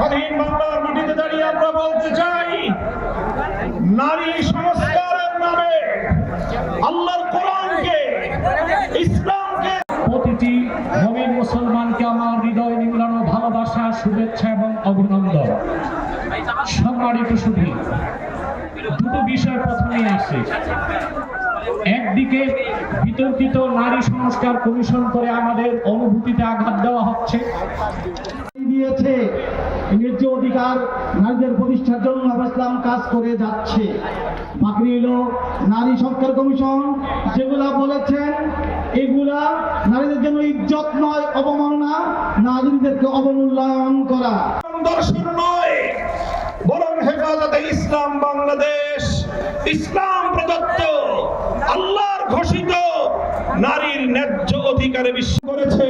স্বাধীন বাংলার মাটিতে দাঁড়িয়ে আমরা বলতে চাই, নারী সংস্কারের নামে আল্লাহর কোরআনকে, ইসলামকে, প্রতিটি মমিন মুসলমানকে আমার হৃদয় নিংড়ানো ভালোবাসা, শুভেচ্ছা এবং অভিনন্দন। সম্মানিত সুধী দুটো বিষয় প্রথমে আসে একদিকে বিতর্কিত নারী সংস্কার কমিশন করে আমাদের অনুভূতিতে আঘাত দেওয়া হচ্ছে। দিয়েছে। অধিকার নারীদের প্রতিষ্ঠার জন্য ইসলাম কাজ করে যাচ্ছে। বাকি হলো নারী সংস্কার কমিশন, যেগুলা বলেছেন এগুলা নারীদের জন্য ইজ্জত নয়, অবমাননা, নারীদেরকে অবমূল্যায়ন করা। দর্শন নয়, বরং হেফাজতে ইসলাম বাংলাদেশ, ইসলাম প্রদত্ত, আল্লাহর ঘোষিত নারীর ন্যায্য অধিকারে বিশ্ব করেছে।